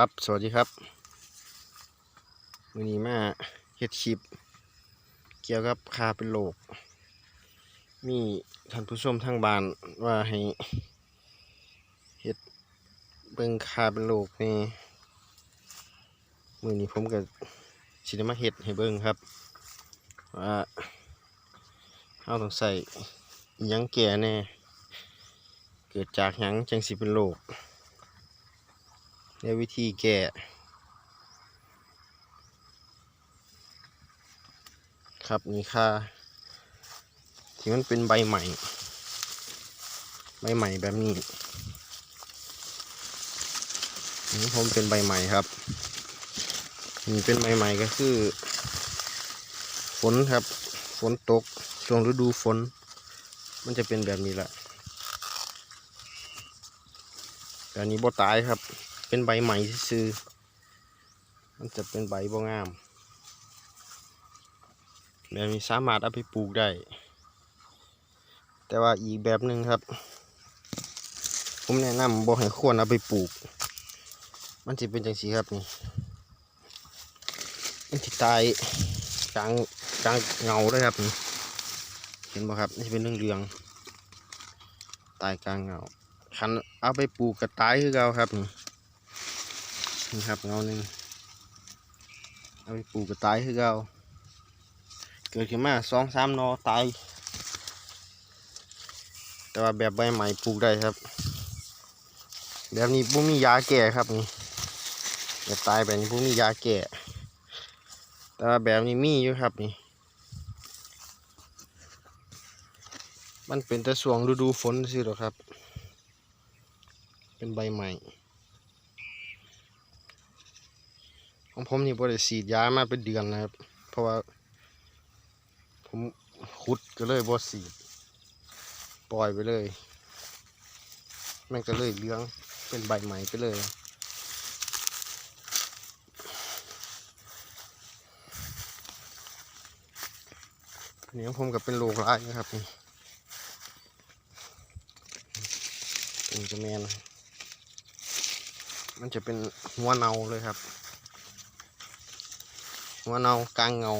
ครับ สวัสดีครับวันนี้มาเฮ็ดคลิป เกี่ยวกับคาเป็นโลก มีท่านผู้ชมทางบ้านว่าให้เฮ็ดเบิ่งคาเป็นโลกนี่มือนี้ผมก็สิได้มาเฮ็ดให้เบิ่งครับ ว่าเราต้องใส่หยังแก่แน่ เกิดจากหยังจังสิเป็นโลก ในวิธีแก้ครับนี่ค่าที่มันเป็นใบใหม่ ใบใหม่แบบนี้นี่ผมเป็นใบใหม่ครับนี่เป็นใบใหม่ก็คือ ฝนครับ ฝนตกช่วงฤดูฝน มันจะเป็นแบบนี้แหละแต่นนี้บ่ตายครับ เป็นใบใหม่ซื่อมันจะเป็นใบบ่งามแบบนี้สามารถเอาไปปลูกได้ แต่ว่าอีกแบบหนึ่งครับ ผมแนะนำบ่ให้ควรเอาไปปลูก มันจะเป็นจังสีครับนี่ มันจะตายกลางกลางเงาเลยครับนี่เห็นบ่ครับนี่เป็นเรื่องเรืองตายกลางเงาคันเอาไปปลูกกระตายคือเก่าครับนี่ นี่ครับเงาหนึ่งเอาไปปลูกกระตายคือเก่าเกิดขึ้นมาสองสามนอตาย แต่ว่าแบบใบใหม่ปลูกได้ครับ แบบนี้พวกมียาแก่ครับนี่แบบตายแบบนี้พวกมียาแก่ แต่ว่าแบบนี้มีอยู่ครับนี่มันเป็นแต่ช่วงฤดูฝนสิหรอครับ เป็นใบใหม่ ของผมนี่บริสีดยามาเป็นเดือนนะครับ เพราะว่า ผมขุดก็เลยบสีดปล่อยไปเลยมันก็เลยเลี้ยงเป็นใบใหม่ไปเลยนนี้ของผมก็เป็นโรคร้ายนะครับนี่เป็นจะแมนมันจะเป็นหัวเนาเลยครับ หัวเนากลางเงา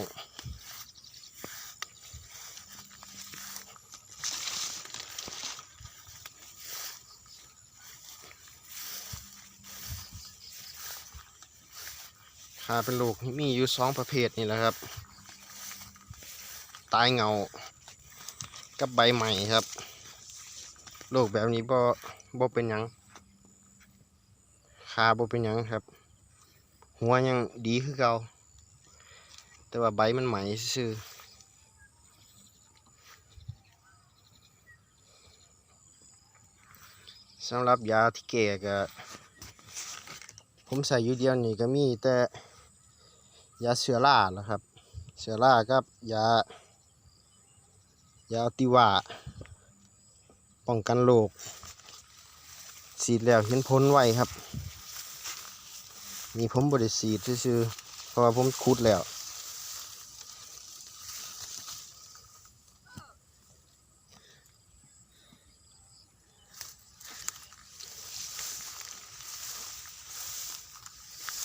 ขาเป็นโรคมีอยู่สองประเภทนี่แหละครับ ตายเงา กับใบใหม่ครับโรคแบบนี้บ่บ่เป็นยังขาบ่เป็นยังครับ หัวยังดีคือเก่า แต่ว่าใบมันใหม่ซื่อสำหรับยาที่แก่ก็ผมใส่อยู่เดียวนี่ก็มีแต่ยาเสือราแหละครับ เสือรากับยายาติว่าป้องกันโรคสีดแล้วเห็นพ้นไวครับ มีผมบริสีดซื่อเพราะว่าผมคุดแล้ว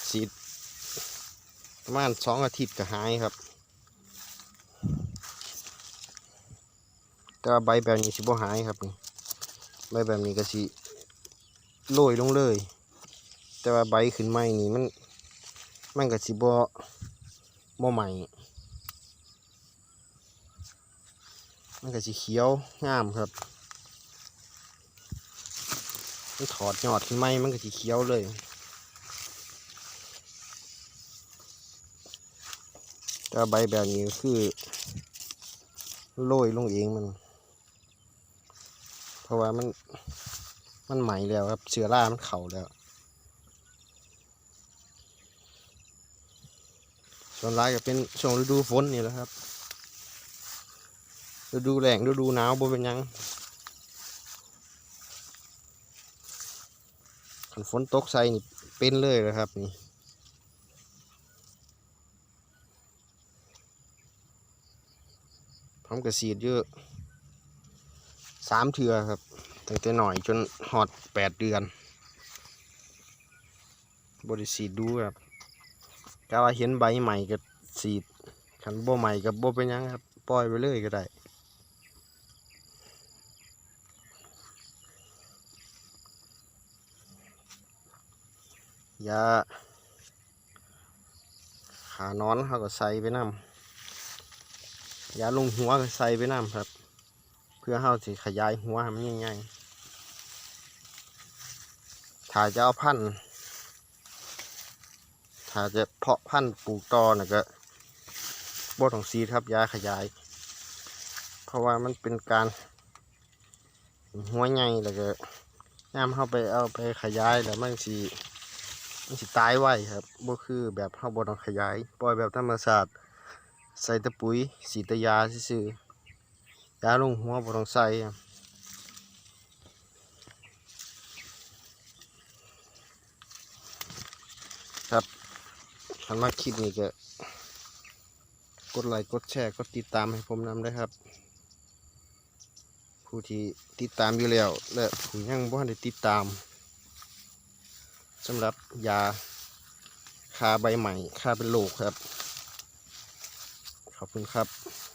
สีด ประมาณสองอาทิตย์ก็หายครับ แต่ใบแบบนี้สิบ่หายครับนี่ใบแบบนี้ก็สิโรยลงเลย แต่ว่าใบขึ้นใหม่นี่มันมันก็สิบ่บ่ใหม่มันก็สิเขียวงามครับมันถอดยอดขึ้นใหม่มันก็สิเขียวเลย แต่ว่าใบแบบนี้คือโรยลงเองมัน เพราะว่ามันมันใหม่แล้วครับเชื้อรามันเข่าแล้ว ส่วนร้ายก็เป็นช่วงฤดูฝนนี่แหละครับฤดูแรงฤดูหนาวบ่เป็นยังขันฝนตกใส่นี่เป็นเลยเลยครับนี่ ผมกระสีดเยอะสามเทือครับตั้งแต่หน่อยจนหอดแปดเดือน บริสีดดูครับกาว่าเห็นใบใหม่ก็สีดขันโบใหม่กับบ่เป็นยังครับ ปล่อยไปเลยก็ได้ยาขานอนเขาก็ใส่ไปน้ำ ยาลงหัวใส่ไปน้ำครับ เพื่อเขาสิขยายหัวมันง่ายๆถ้าจะเอาพันธุ์ถ้าจะเพาะพันธุ์ปลูกตอนะก็บ่ต้องซีดครับยาขยาย เพราะว่ามันเป็นการ หัวใหญ่แล้วก็ย่ามเข้าไปเอาไปขยายแล้วมันสิมันสิตายไวครับบ่คือแบบเฮาบ่ต้องขยาย ปล่อยแบบธรรมชาติ ใส่ตะปุ๋ยสีตะยาซื่อๆยาลงหัวบ่ต้องใส่ครับครันมาคลิปนี้ก็กดไลค์กดแชร์กดติดตามให้ผมนำด้วยครับ ผู้ที่ติดตามอยู่แล้ว และผู้ยังบ่ทันได้ติดตามสำหรับยาคาใบใหม่คาเป็นโลกครับ ขอบคุณครับ